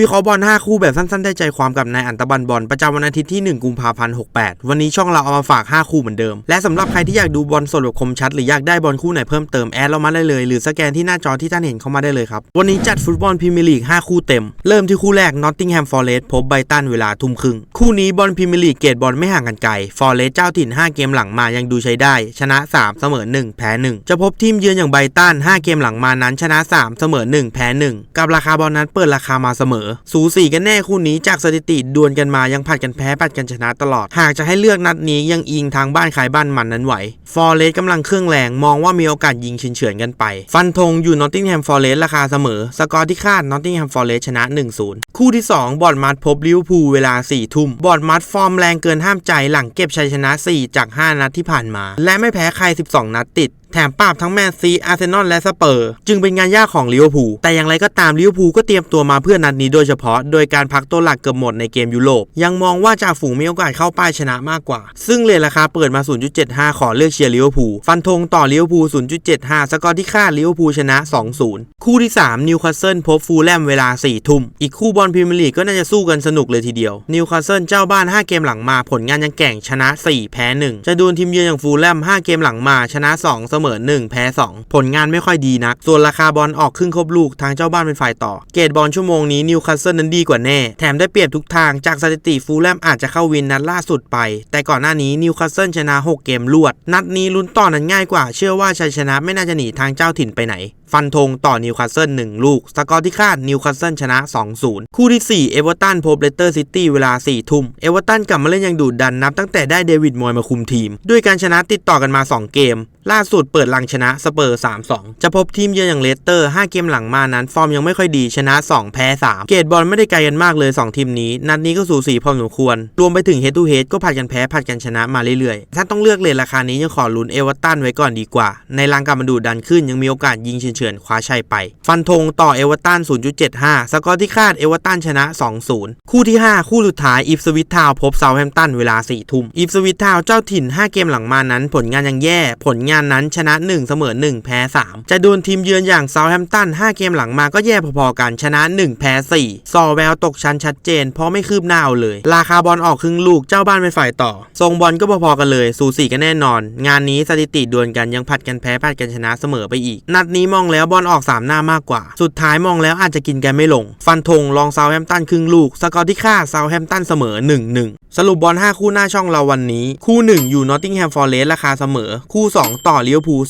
วิเคราะห์บอล 5 คู่แบบสั้นๆ ได้ใจความกับนายอันตบันบอล ประจำวันอาทิตย์ที่ 1 กุมภาพันธ์ 68 วันนี้ช่องเราเอามาฝาก 5 คู่เหมือนเดิม และสำหรับใครที่อยากดูบอลสดแบบคมชัด หรืออยากได้บอลคู่ไหนเพิ่มเติมแอดเรามาได้เลย หรือสแกนที่หน้าจอที่ท่านเห็นเข้ามาได้เลยครับ วันนี้จัดฟุตบอลพรีเมียร์ลีก 5 คู่เต็ม เริ่มที่คู่แรกนอตติงแฮมฟอร์เรสต์พบไบรตันเวลาทุ่มครึ่ง คู่นี้บอลพรีเมียร์ลีกเกตบอลไม่ห่างกันไกล ฟอร์เรสต์เจ้าถิ่น 5 เกมหลังมายังดูใช้ได้ ชนะ 3 เสมอ 1 แพ้ 1 จะพบทีมเยือนอย่างไบตัน 5 เกมหลังมานั้นชนะ 3 เสมอ 1 แพ้ 1 กับราคาบอลนั้นเปิดราคามาเสมอสูสีกันแน่คู่นี้จากสถิติดวลกันมายังผัดกันแพ้ผัดกันชนะตลอด หากจะให้เลือกนัดนี้ยังอิงทางบ้านขายบ้านมันนั้นไหว ฟอร์เรสต์กำลังเครื่องแรงมองว่ามีโอกาสยิงเฉือนกันไป ฟันธงอยู่นอตติงแฮมฟอร์เรสต์ราคาเสมอ สกอร์ที่คาดนอตติงแฮมฟอร์เรสต์ชนะ 1-0 คู่ที่ 2 บอร์ดมัดพบลิเวอร์พูลเวลา4ทุ่มบอร์ดมัดฟอร์มแรงเกินห้ามใจหลังเก็บชัยชนะ 4 จาก 5 นัดที่ผ่านมา และไม่แพ้ใคร 12 นัดติด ถมปราบทั้งแมนซีอาร์เซนอลและสเปอร์ จึงเป็นงานยากของลิเวอร์พูลแต่อย่างไรก็ตามลิเวอร์พูลก็เตรียมตัวมาเพื่อนัดนี้โดยเฉพาะ โดยการพักตัวหลักเกือบหมดในเกมยุโรปยังมองว่าจ่าฝูงมีโอกาสเข้าป้ายชนะมากกว่า ซึ่งเลทราคาเปิดมา 0.75 ขอเลือกเชียร์ลิเวอร์พูลฟันธงต่อลิเวอร์พูล 0.75 สกอร์ที่คาดลิเวอร์พูลชนะ 2-0 คู่ที่ 3 นิวคาสเซิลพบฟูลแลมเวลา 4 ทุ่ม อีกคู่บอลพรีเมียร์ลีกก็น่าจะสู้กันสนุกเลยทีเดียว นิวคาสเซิลเจ้าบ้าน 5 เกมหลังมาผลงานยังแก่งชนะ 4 แพ้ 1 จะดวลทีมเยือนอย่างฟูลแลม 5 เกมหลังมาชนะ 2 เสมอ 1 แพ้ 2 ผลงานไม่ค่อยดีนัก ส่วนราคาบอลออกครึ่งครบลูกทางเจ้าบ้านเป็นฝ่ายต่อ เกตบอลชั่วโมงนี้นิวคาสเซิลนั้นดีกว่าแน่ แถมได้เปรียบทุกทางจากสถิติฟูลแลมอาจจะเข้าวินนัดล่าสุดไป แต่ก่อนหน้านี้นิวคาสเซิลชนะ 6 เกมรวด นัดนี้ลุ้นต่อนั้นง่ายกว่า เชื่อว่าชัยชนะไม่น่าจะหนีทางเจ้าถิ่นไปไหนฟันธงต่อนิวคาสเซิล1ลูก สกอร์ที่คาดนิวคาสเซิลชนะ 2-0 คู่ที่ 4 เอเวอร์ตันพบเลสเตอร์ซิตี้เวลา 4 ทุ่ม เอเวอร์ตันกลับมาเล่นอย่างดุดันนับตั้งแต่ได้เดวิดมอยมาคุมทีม ด้วยการชนะติดต่อกันมา 2 เกม ล่าสุดเปิดลังชนะสเปอร์ 3-2 จะพบทีมเยือนอย่างเลสเตอร์ 5 เกมหลังมานั้น ฟอร์มยังไม่ค่อยดีชนะ 2 แพ้ 3 เกตบอลไม่ได้ไกลกันมากเลย 2 ทีมนี้ นัดนี้ก็สูสีพอสมควร รวมไปถึงเฮด o ูเฮดก็ผัดกันแพ้ผัดกันชนะมาเรื่อยๆ ถ้าต้องเลือกเลทราคานี้ยังขอลุ้นเอเวอร์ตันไว้ก่อนดีกว่า ในรังกลับมาดูดันขึ้นยังมีโอกาสยิงเฉือนคว้าชัยไป ฟันธงต่อเอเวอร์ตัน 0.75 สกอร์ที่คาดเอเวอร์ตันชนะ 2-0 คู่ที่ 5 คู่สุดท้ายอีฟสวิตทาวพบเซาแฮมตันเวลา 4 ทุ่มอีฟสวิตทาวเจ้าถิ่น 5 เกมหลังมานั้น ผลงานยังแย่ ผลงานนั้นชนะ 1 เสมอ 1 แพ้ 3 จะโดนทีมเยือนอย่างเซาแฮมตัน 5 เกมหลังมาก็แย่พอๆกันชนะ 1 แพ้ 4 ซอแววตกชั้นชัดเจน เพราะไม่คืบหน้าเอาเลย ราคาบอลออกครึ่งลูกเจ้าบ้านเป็นฝ่ายต่อ ทรงบอลก็พอๆกันเลยสูสีกันแน่นอน งานนี้สถิติดวลกันยังผัดกันแพ้ผัดกันชนะเสมอไปอีก นัดนี้มองแล้วบอลออก 3 หน้ามากกว่า สุดท้ายมองแล้วอาจจะกินกันไม่ลง ฟันธงลองเซาแฮมตันครึ่งลูก สกอร์ที่ค่าเซาแฮมตันเสมอ 1-1 สรุปบอล 5 คู่หน้าช่องเราวันนี้ คู่ 1 อยู่นอตติงแฮมฟอร์เรสต์ราคาเสมอ คู่ 2 ต่อลิเวอร์พูล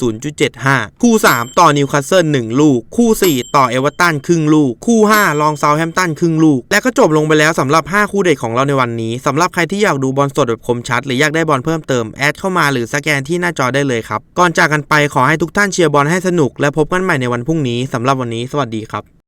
0.75 คู่ 3 ต่อนิวคาสเซิล1ลูก คู่ 4 ต่อเอเวอร์ตันครึ่งลูก คู่ 5 ลองเซาแฮมตันครึ่งลูก และก็จบลงไปแล้วสำหรับ 5 คู่เด็ดของเราในวันนี้สำหรับใครที่อยากดูบอลสดแบบคมชัด หรืออยากได้บอลเพิ่มเติมแอดเข้ามาหรือสแกนที่หน้าจอได้เลยครับก่อนจากกันไปขอให้ทุกท่านเชียร์บอลให้สนุกและพบกันใหม่ในวันพรุ่งนี้สำหรับวันนี้สวัสดีครับ